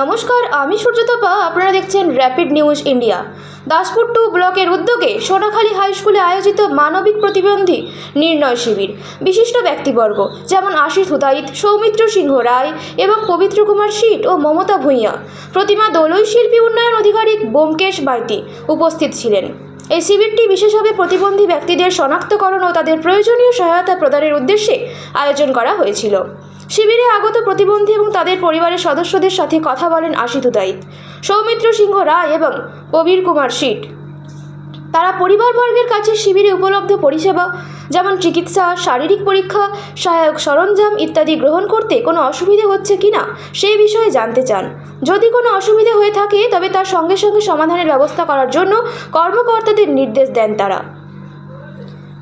নমস্কার, আমি সূর্যতপা আপনারা দেখছেন Rapid News India Daspur two ব্লকের উদ্যোগে সোনাখালী হাই স্কুলে আয়োজিত মানবিক প্রতিবন্ধী নির্ণয় শিবির। বিশিষ্ট ব্যক্তিবর্গ, যেমন আশিস হুদাইত সৌমিত্র সিংহ রায় এবং পবিত্র কুমার শীট ও মমতা ভূঁইয়া। প্রতিমা দোলই শিল্পী উন্নয়ন আধিকারিক বোমকেশ বাইতি উপস্থিত ছিলেন। এই শিবিরটি বিশেষভাবে প্রতিবন্ধী ব্যক্তিদের শনাক্তকরণ ও তাদের প্রয়োজনীয় সহায়তা প্রদানের উদ্দেশ্যে আয়োজন করা হয়েছিল। শিবিরে আগত প্রতিবন্ধী এবং তাদের পরিবারের সদস্যদের সাথে কথা বলেন আশিতু দায়িত সৌমিত্র সিংহ রায় এবং কবির কুমার শীট। তারা পরিবারবর্গের কাছে শিবিরে উপলব্ধ পরিষেবা, যেমন চিকিৎসা, শারীরিক পরীক্ষা, সহায়ক সরঞ্জাম ইত্যাদি গ্রহণ করতে কোনো অসুবিধে হচ্ছে কিনা সেই বিষয়ে জানতে চান। যদি কোনো অসুবিধে হয়ে থাকে, তবে তার সঙ্গে সঙ্গে সমাধানের ব্যবস্থা করার জন্য কর্মকর্তাদের নির্দেশ দেন তারা।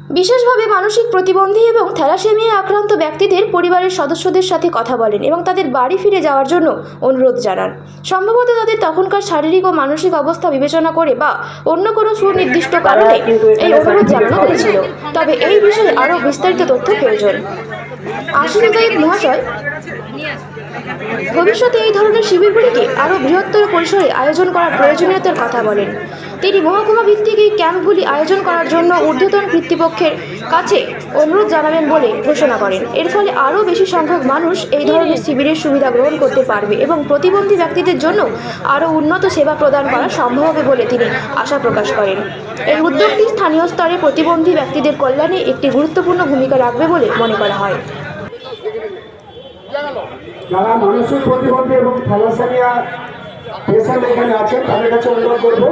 বিশেষভাবে মানসিক প্রতিবন্ধী এবং থ্যালাসেমিয়া আক্রান্ত ব্যক্তিদের পরিবারের সদস্যদের সাথে কথা বলেন এবং তাদের বাড়ি ফিরে যাওয়ার জন্য অনুরোধ জানান। সম্ভবত তাদের তখনকার শারীরিক ও মানসিক অবস্থা বিবেচনা করে বা অন্য কোনো সুনির্দিষ্ট কারণে এই অনুরোধ জানানো হয়েছিল। তবে এই বিষয়ে আরও বিস্তারিত তথ্য প্রয়োজন। আশীর্বাদ মহাশয়, ভবিষ্যতে এই ধরনের শিবিরগুলিকে আরও বৃহত্তর পরিসরে আয়োজন করার প্রয়োজনীয়তার কথা বলেন। তিনি মহকুমা ভিত্তিক এই ক্যাম্পগুলি আয়োজন করার জন্য ঊর্ধ্বতন কর্তৃপক্ষের কাছে অনুরোধ জানাবেন বলে ঘোষণা করেন। এর ফলে আরও বেশি সংখ্যক মানুষ এই ধরনের শিবিরের সুবিধা গ্রহণ করতে পারবে এবং প্রতিবন্ধী ব্যক্তিদের জন্য আরও উন্নত সেবা প্রদান করা সম্ভব হবে বলে তিনি আশা প্রকাশ করেন। এই উদ্যোগটি স্থানীয় স্তরে প্রতিবন্ধী ব্যক্তিদের কল্যাণে একটি গুরুত্বপূর্ণ ভূমিকা রাখবে বলে মনে করা হয়। যারা মানসিক প্রতিবন্ধী এবং থ্যালাসেমিয়া পেশেন্ট এখানে আছেন, তাদের কাছে অনুরোধ করব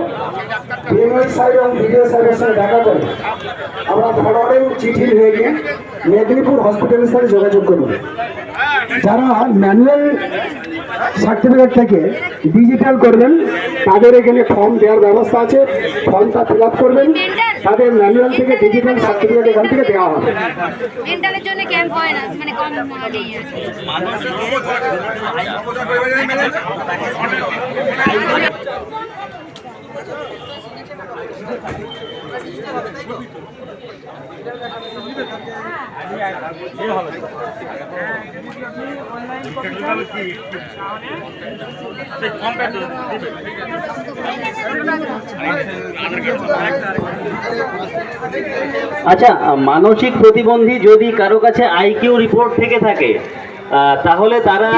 ডিএমএল সাহেব এবং বিডিও সাহেবের সঙ্গে দেখা করে আমরা ধরনের চিঠি নিয়ে গিয়ে মেদিনীপুর হসপিটালের সাথে যোগাযোগ করব যারা ম্যানুয়াল সার্টিফিকেট থেকে ডিজিটাল করবেন তাদের এখানে ফর্ম দেওয়ার ব্যবস্থা আছে। ফর্মটা ফিল আপ করবেন তাদের ম্যানুয়াল থেকে ডিজিটাল সার্টিফিকেট এখান থেকে দেওয়া হবে। আচ্ছা মানসিক প্রতিবন্ধী যদি কারও কাছে আইকিউ রিপোর্ট থেকে থাকে তাহলে তারা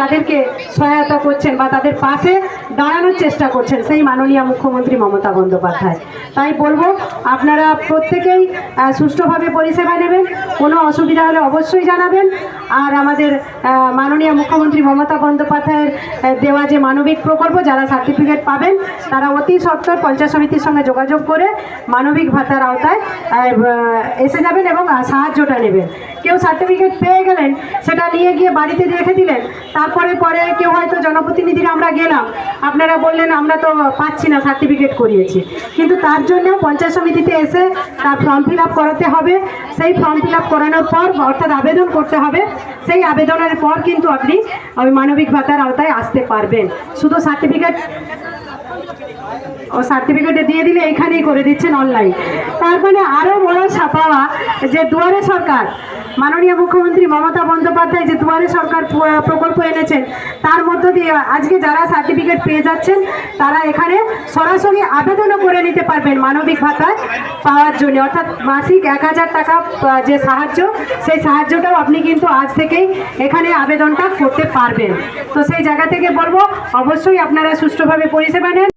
তাদেরকে সহায়তা করছেন বা তাদের পাশে দাঁড়ানোর চেষ্টা করছেন সেই মাননীয় মুখ্যমন্ত্রী মমতা বন্দ্যোপাধ্যায়। তাই বলব, আপনারা প্রত্যেকেই সুষ্ঠুভাবে পরিষেবা নেবেন। কোনো অসুবিধা হলে অবশ্যই জানাবেন। আর আমাদের মাননীয় মুখ্যমন্ত্রী মমতা বন্দ্যোপাধ্যায়ের দেওয়া যে মানবিক প্রকল্প, যারা সার্টিফিকেট পাবেন, তারা অতি সত্তর পঞ্চায়েত সমিতির সঙ্গে যোগাযোগ করে মানবিক ভাতার আওতায় এসে যাবেন এবং সাহায্যটা নেবেন। কেউ সার্টিফিকেট পেয়ে গেলেন, সেটা নিয়ে গিয়ে বাড়িতে রেখে দিলেন। তারপরে পরে কেউ হয়তো জনপ্রতিনিধিরা আমরা গেলাম। আপনারা বললেন, আমরা তো পাচ্ছি না, সার্টিফিকেট করিয়েছি। কিন্তু তার জন্য পঞ্চায়েত সমিতিতে এসে তার ফর্ম ফিল করাতে হবে। সেই ফর্ম ফিল করানোর পর অর্থাৎ আবেদন করতে হবে। সেই আবেদনের পর কিন্তু আপনি ওই মানবিক ভাতার আওতায় আসতে পারবেন। শুধু সার্টিফিকেট সার্টিফিকেটে দিয়ে দিলে এখানেই করে দিচ্ছেন অনলাইন তার মানে আরও বড় ছাপাওয়া যে দুয়ারে সরকার, মাননীয় মুখ্যমন্ত্রী মমতা বন্দ্যোপাধ্যায় যে দুয়ারে সরকার প্রকল্প এনেছেন, তার মধ্য দিয়ে আজকে যারা সার্টিফিকেট পেয়ে যাচ্ছেন, তারা এখানে সরাসরি আবেদনও করে নিতে পারবেন মানবিক ভাতায় পাওয়ার জন্য। অর্থাৎ মাসিক এক হাজার টাকা যে সাহায্য, সেই সাহায্যটাও আপনি কিন্তু আজ থেকেই এখানে আবেদনটা করতে পারবেন। তো সেই জায়গা থেকে বলব, অবশ্যই আপনারা সুষ্ঠুভাবে পরিষেবা নেন।